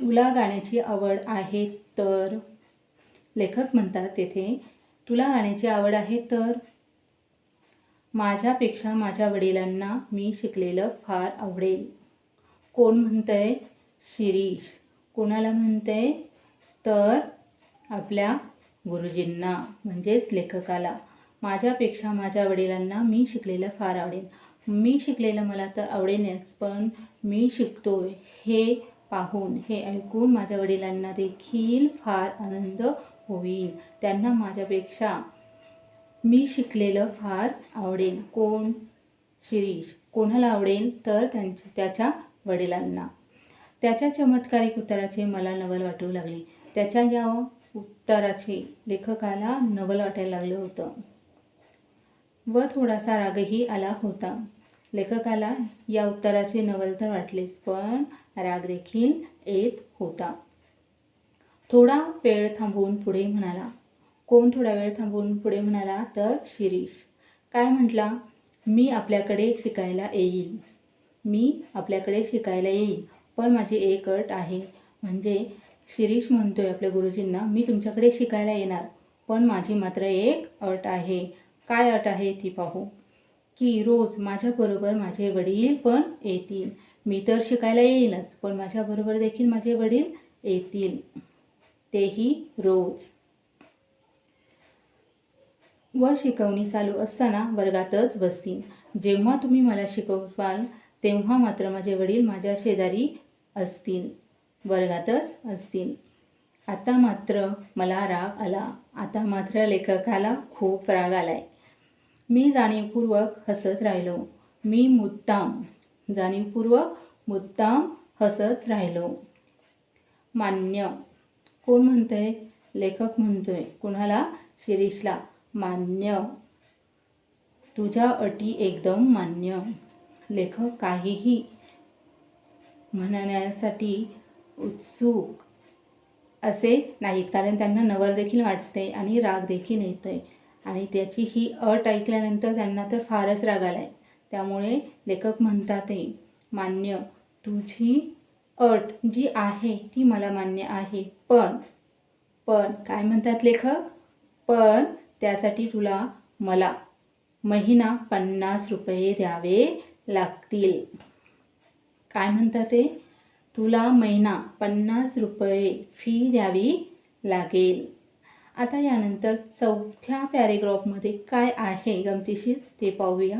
तुला गाण्याची आवड आहे तर? लेखक म्हणतात तेथे तुला गाण्याची आवड आहे तर? माझ्यापेक्षा माझ्या वडिलांना मी शिकलेलं फार आवडेल. कोण म्हणतंय? शिरीष. कोणाला म्हणतंय? तर आपल्या गुरुजींना म्हणजेच लेखकाला. माझ्यापेक्षा माझ्या वडिलांना मी शिकलेलं फार आवडेल. मी शिकलेलं मला तर आवडेलच पण मी शिकतोय. हे पाहून हे ऐकून माझ्या वडिलांना देखील फार आनंद होईल. त्यांना माझ्यापेक्षा मी शिकलेलं फार आवडेल कोण? शिरीष. कोणाला आवडेल तर त्यांच्या त्याच्या वडिलांना. त्याच्या चमत्कारिक उत्तराचे मला नवल वाटू लागले. त्याच्या या उत्तराचे लेखकाला नवल वाटायला लागलं होतं. व थोडासा रागही आला होता. लेखकाला या उत्तराचे नवल तर वाटलेच पण राग देखील येत होता. थोडा वेळ थांबवून पुढे म्हणाला कोण थोडा वेळ थांबवून पुढे म्हणाला तर शिरीष? काय म्हटला? मी आपल्याकडे शिकायला येईल. मी आपल्याकडे शिकायला येईल पण माझी एक अट आहे. म्हणजे शिरीष म्हणतोय आपल्या गुरुजींना मी तुमच्याकडे शिकायला येणार पण माझी मात्र एक अट आहे. काय अट आहे ती पाहू. की रोज माझ्याबरोबर माझे वडील पण येतील. मी तर शिकायला येईलच पण माझ्याबरोबर देखील माझे वडील येतील. तेही रोज. व शिकवणी चालू असताना वर्गातच बसतील. जेव्हा तुम्ही मला शिकवाल तेव्हा मात्र माझे वडील माझ्या शेजारी असतील. वर्गातच असतील. आता मात्र मला राग आला. आता मात्र लेखकाला खूप राग आलाय. मी जाणीवपूर्वक हसत राहिलो. मी मुद्दाम जाणीवपूर्वक मुद्दाम हसत राहिलो. मान्य. कोण म्हणतंय? लेखक म्हणतोय. कुणाला? शिरीषला. मान्य. तुझ्या अटी एकदम मान्य. लेखक काहीही म्हणण्यासाठी उत्सुक असे नाहीत कारण त्यांना नवल देखील वाटते आणि राग देखील येतोय. आणि त्याची ही अट ऐकल्यानंतर त्यांना तर फारच राग आहे त्यामुळे लेखक म्हणतात मान्य तुझी अट जी आहे ती मला मान्य आहे. पण पण काय म्हणतात लेखक? पण त्यासाठी तुला मला महिना पन्नास रुपये द्यावे लागतील. काय म्हणतात ते? तुला महिना पन्नास रुपये फी द्यावी लागेल. आता यानंतर चौथ्या पॅरेग्राफमध्ये काय आहे गमतीशीर ते पाहूया.